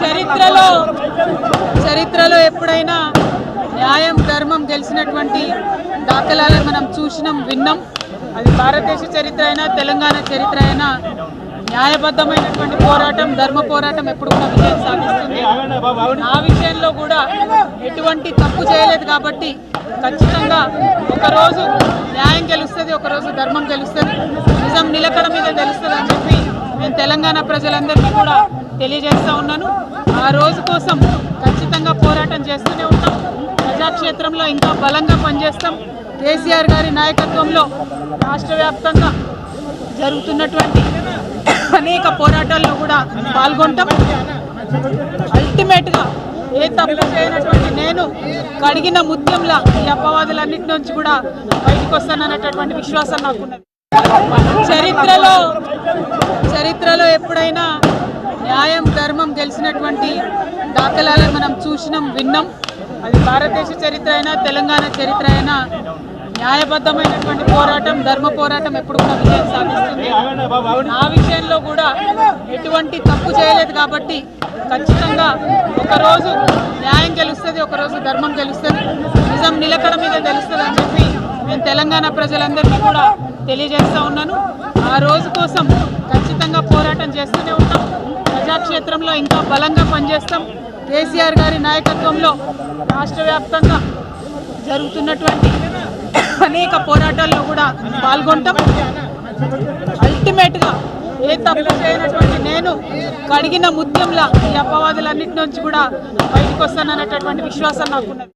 చరిత్రలో చరిత్రలో ఎప్పుడైనా న్యాయం ధర్మం గెలిచినటువంటి దాఖలాలను మనం చూసినాం విన్నాం. అది భారతదేశ చరిత్ర అయినా తెలంగాణ చరిత్ర అయినా న్యాయబద్ధమైనటువంటి పోరాటం ధర్మ పోరాటం ఎప్పుడు కూడా విజయం సాధిస్తుంది. నా విషయంలో కూడా ఎటువంటి తప్పు చేయలేదు కాబట్టి ఖచ్చితంగా ఒకరోజు న్యాయం గెలుస్తుంది ఒకరోజు ధర్మం గెలుస్తుంది. నిజం నిలకడ మీద తెలుస్తుంది అని చెప్పి నేను తెలంగాణ ప్రజలందరికీ కూడా తెలియజేస్తూ ఉన్నాను. ఆ రోజు కోసం ఖచ్చితంగా పోరాటం చేస్తూనే ఉంటాం. ప్రజాక్షేత్రంలో ఇంకా బలంగా పనిచేస్తాం. కేసీఆర్ గారి నాయకత్వంలో రాష్ట్ర వ్యాప్తంగా జరుగుతున్నటువంటి అనేక పోరాటాల్లో కూడా పాల్గొంటాం. అల్టిమేట్గా ఏ తప్పు చేయనటువంటి నేను కడిగిన ముత్యంలా ఈ అపవాదులన్నిటి నుంచి కూడా బయటకు వస్తానన్నటువంటి విశ్వాసం నాకున్నది. చరిత్రలో చరిత్ర ఎప్పుడైనా న్యాయం ధర్మం గెలిచినటువంటి దాఖలాలను మనం చూసినాం విన్నాం. అది భారతదేశ చరిత్ర అయినా తెలంగాణ చరిత్ర అయినా న్యాయబద్ధమైనటువంటి పోరాటం ధర్మ పోరాటం ఎప్పుడు కూడా విజయం సాధిస్తుంది. నా విషయంలో కూడా ఎటువంటి తప్పు చేయలేదు కాబట్టి ఖచ్చితంగా ఒకరోజు న్యాయం గెలుస్తుంది ఒకరోజు ధర్మం గెలుస్తుంది. నిజం నిలకడ మీద తెలుస్తుంది అని చెప్పి నేను తెలంగాణ ప్రజలందరికీ కూడా తెలియజేస్తూ ఉన్నాను. ఆ రోజు కోసం ఖచ్చితంగా పోరాటం చేస్తూనే ఉంటాం. ప్రజాక్షేత్రంలో ఇంకా బలంగా పనిచేస్తాం. కేసీఆర్ గారి నాయకత్వంలో రాష్ట్ర వ్యాప్తంగా జరుగుతున్నటువంటి అనేక పోరాటాల్లో కూడా పాల్గొంటాం. అల్టిమేట్గా ఏ తప్పు చేయనటువంటి నేను కడిగిన ముత్యంలా ఈ అపవాదులన్నిటి నుంచి కూడా బయటకు వస్తానన్నటువంటి విశ్వాసం నాకున్నది.